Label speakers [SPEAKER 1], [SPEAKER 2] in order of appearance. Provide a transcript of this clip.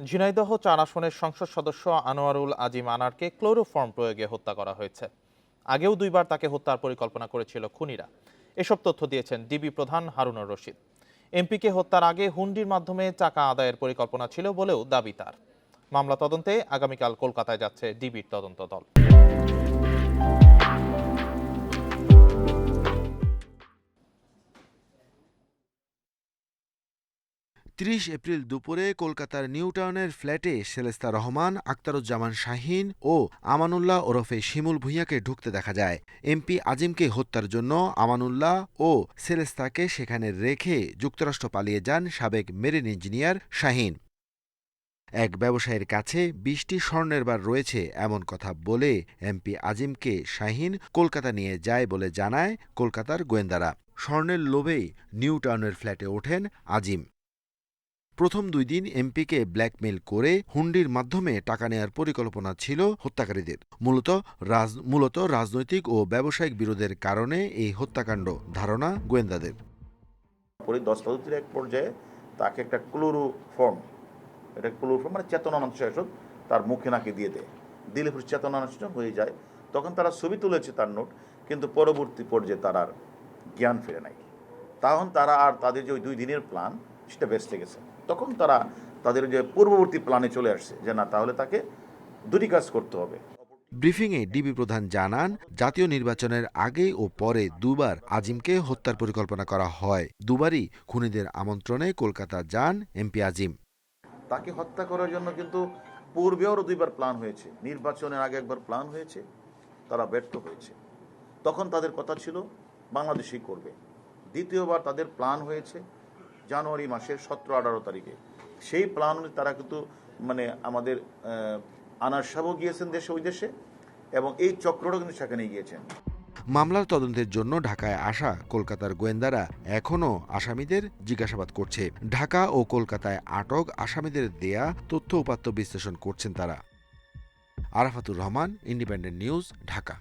[SPEAKER 1] ঝিনাইদহ চার আসনের সংসদ সদস্য আনোয়ারুল আজিম আনারকে ক্লোরোফর্ম প্রয়োগে হত্যা করা হয়েছে। আগেও দুইবার তাকে হত্যার পরিকল্পনা করেছিল খুনিরা। এসব তথ্য দিয়েছেন ডিবি প্রধান হারুনুর রশিদ। এমপিকে হত্যার আগে হুন্ডির মাধ্যমে টাকা আদায়ের পরিকল্পনা ছিল বলেও দাবি তার। মামলা তদন্তে আগামীকাল কলকাতায় যাচ্ছে ডিবির তদন্ত দল।
[SPEAKER 2] ত্রিশ এপ্রিল দুপুরে কলকাতার নিউ টাউনের ফ্ল্যাটে সেলেস্তা রহমান আক্তারুজ্জামান শাহিন ও আমানুল্লাহ ওরফে শিমুল ভূঁইয়াকে ঢুকতে দেখা যায়। এমপি আজিমকে হত্যার জন্য আমানুল্লাহ ও সেলেস্তাকে সেখানে রেখে যুক্তরাষ্ট্র পালিয়ে যান সাবেক মেরিন ইঞ্জিনিয়ার শাহিন। এক ব্যবসায়ীর কাছে বিশটি স্বর্ণের বার রয়েছে এমন কথা বলে এমপি আজিমকে শাহিন কলকাতা নিয়ে যায় বলে জানায় কলকাতার গোয়েন্দারা। স্বর্ণের লোভেই নিউ টাউনের ফ্ল্যাটে ওঠেন আজিম। প্রথম দুই দিন এমপিকে ব্ল্যাকমেইল করে হুন্ডির মাধ্যমে টাকা নেয়ার পরিকল্পনা ছিল হত্যাকারীদের। মূলত মূলত রাজনৈতিক ও ব্যবসায়িক বিরোধের কারণে এই হত্যাকাণ্ড ধারণা গোয়েন্দাদের।
[SPEAKER 3] পরে দশ পদ্ধতির এক পর্যায়ে তাকে একটা ক্লোরো ফর্ম এটা ক্লোরো ফর্ম মানে চেতনানাশক ঔষধ তার মুখে নাকে দিয়ে দেয়। দিলে পরে চেতনানাশক হয়ে যায়। তখন তারা ছবি তুলেছে তার নোট, কিন্তু পরবর্তী পর্যায়ে তার আর জ্ঞান ফিরে নাই। তখন তারা আর তাদের যে ওই দুই দিনের প্ল্যান, সেটা বেসতে গেছে। তখন তারা তাদের যে পূর্ববর্তী প্ল্যানে চলে আসছে যে না তাহলে তাকে দুটি কাজ করতে হবে।
[SPEAKER 2] ব্রিফিংয়ে ডিবি প্রধান জানান জাতীয় নির্বাচনের আগে ও পরে দুবার আজিমকে হত্যার পরিকল্পনা করা হয়। দুবারই খুনিদের আমন্ত্রণে কলকাতা যান এমপি আজিম।
[SPEAKER 3] তাকে হত্যা করার জন্য কিন্তু পূর্বেও দুইবার প্ল্যান হয়েছে। নির্বাচনের আগে একবার প্ল্যান হয়েছে তারা ব্যর্থ হয়েছে। তখন তাদের কথা ছিল বাংলাদেশই করবে। দ্বিতীয়বার তাদের প্ল্যান হয়েছে জানুয়ারি মাসের সতেরো, আঠারো তারিখে। সেই প্ল্যান তারা কিন্তু মানে আমাদের আনার সাহেবও গিয়েছেন দেশে, ওই দেশে, এবং এই চক্রটাও কিন্তু সেখানে গিয়েছেন
[SPEAKER 2] মামলার তদন্তের জন্য ঢাকায় আসা কলকাতার গোয়েন্দারা এখনও আসামিদের জিজ্ঞাসাবাদ করছে। ঢাকা ও কলকাতায় আটক আসামিদের দেয়া তথ্য উপাত্ত বিশ্লেষণ করছেন তারা। Arafatur Rahman, Independent News, Dhaka.